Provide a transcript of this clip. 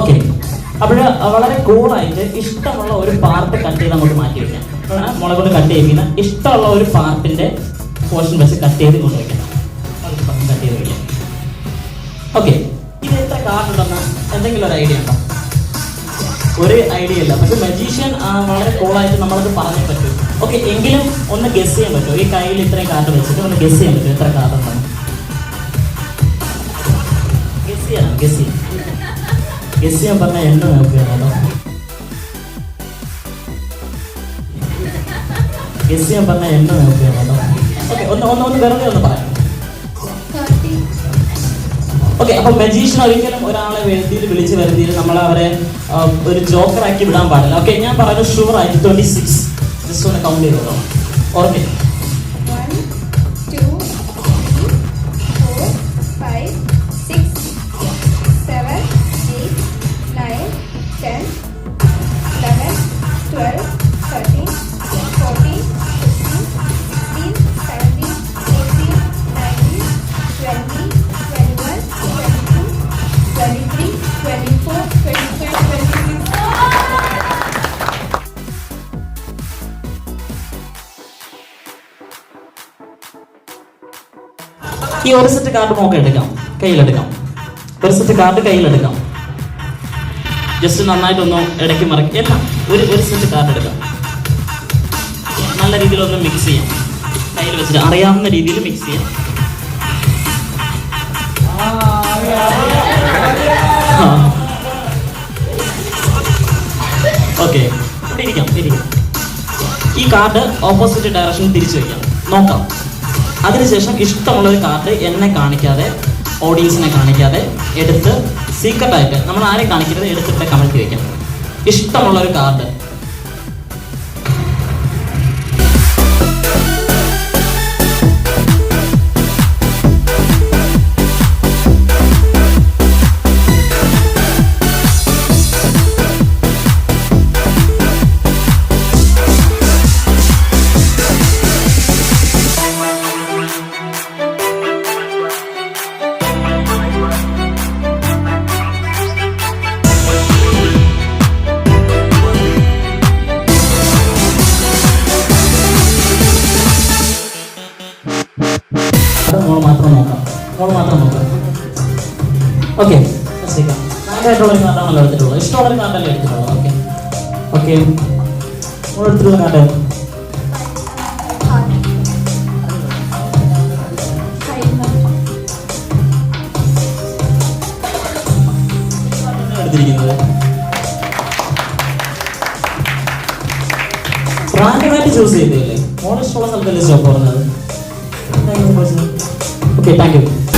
Okay അപ്പോൾ വളരെ കൂളായിട്ട് ഇഷ്ടമുള്ള ഒരു പാർട്ട് കട്ട് ചെയ്ത് നമുക്ക് മാറ്റി വെക്കാം. മുളക് കൊണ്ട് കട്ട് ചെയ്യിക്കുന്ന ഇഷ്ടമുള്ള ഒരു പാർട്ടിന്റെ പോർഷൻ വെച്ച് കട്ട് ചെയ്ത് കൊണ്ട് കട്ട് ചെയ്ത് വെക്കാം. ഓക്കെ ഇത് എത്ര കാർഡുണ്ടെന്ന് എന്തെങ്കിലും ഒരു ഐഡിയ ഉണ്ടോ? ഒരു ഐഡിയ ഇല്ല. പക്ഷെ മജീഷ്യൻ വളരെ കൂളായിട്ട് നമ്മളത് പറഞ്ഞേ പറ്റും. ഓക്കെ എങ്കിലും ഒന്ന് ഗസ് ചെയ്യാൻ പറ്റുമോ ഈ കയ്യിൽ ഇത്രയും കാർഡ് വെച്ചിട്ട് ഒന്ന് ഗസ് ചെയ്യാൻ പറ്റുമോ എത്ര കാർഡ് ഉണ്ടെന്ന്. ഗസ് ചെയ്യാം ഗസ് ചെയ്യാം ഗസ് ചെയ്യാൻ പറഞ്ഞാൽ എണ്ണ നോക്കുകയാണല്ലോ ഗസ് ചെയ്യാൻ പറഞ്ഞാൽ എണ്ണ നോക്കുകയാണല്ലോ ഓക്കെ ഒന്ന് ഒന്ന് ഒന്ന് വെറുതെ ഒന്ന് പറയാം ഓക്കെ അപ്പൊ മജീഷ്യൻ ഒരിക്കലും ഒരാളെ വേദിയിൽ വിളിച്ച് വരുത്തിയിൽ നമ്മൾ അവരെ ഒരു ജോക്കർ ആക്കി വിടാൻ പാടില്ല. ഓക്കെ ഞാൻ പറയുന്നത് ഷുവർ ആയിട്ട് ട്വന്റി സിക്സ് ജസ്റ്റ് ഒന്ന് കൗണ്ട് ചെയ്തോളാം ഓക്കെ ഈ ഒരു സെറ്റ് കാർഡ് നമുക്ക് എടുക്കാം. കയ്യിലെടുക്കാം. ഒരു സെറ്റ് കാർഡ് കയ്യിലെടുക്കാം. ജസ്റ്റ് നന്നായിട്ടൊന്ന് ഇടയ്ക്ക് മറക്കി എല്ലാം ഒരു ഒരു സെറ്റ് കാർഡ് എടുക്കാം. നല്ല രീതിയിലൊന്ന് മിക്സ് ചെയ്യാം. കയ്യിൽ വെച്ചിട്ട് അറിയാവുന്ന രീതിയിൽ മിക്സ് ചെയ്യാം. ഓക്കെ ഇരിക്കാം ഇരിക്കാം. ഈ കാർഡ് ഓപ്പോസിറ്റ് ഡയറക്ഷൻ തിരിച്ചു വയ്ക്കാം നോക്കാം. അതിനുശേഷം ഇഷ്ടമുള്ളൊരു കാർഡ് എന്നെ കാണിക്കാതെ ഓഡിയൻസിനെ കാണിക്കാതെ എടുത്ത് സീക്രട്ടായിട്ട് നമ്മൾ ആരെ കാണിക്കരുത് എടുത്തിട്ട് കമഴ്ത്തി വെക്കാം ഇഷ്ടമുള്ളൊരു കാർഡ് അത് നമ്മൾ മാത്രം നോക്കാം. നമ്മൾ മാത്രം നോക്കാം. ഓക്കെ നല്ലതായിട്ടുള്ള ഒരു കാർഡാണല്ലോ എടുത്തിട്ടുള്ളത്. ഇഷ്ടമുള്ള ഒരു കാർഡല്ലേ എടുത്തിട്ടുള്ളത്? ഓക്കെ ഓക്കെ നമ്മൾ എടുത്തിട്ടുള്ള കാർഡ് ചൂസ് ചെയ്തില്ലേ ഓണിഷ്ടമുള്ള സ്ഥലത്തല്ലേ സ്റ്റോപ്പ് പറഞ്ഞത് Okay, thank you.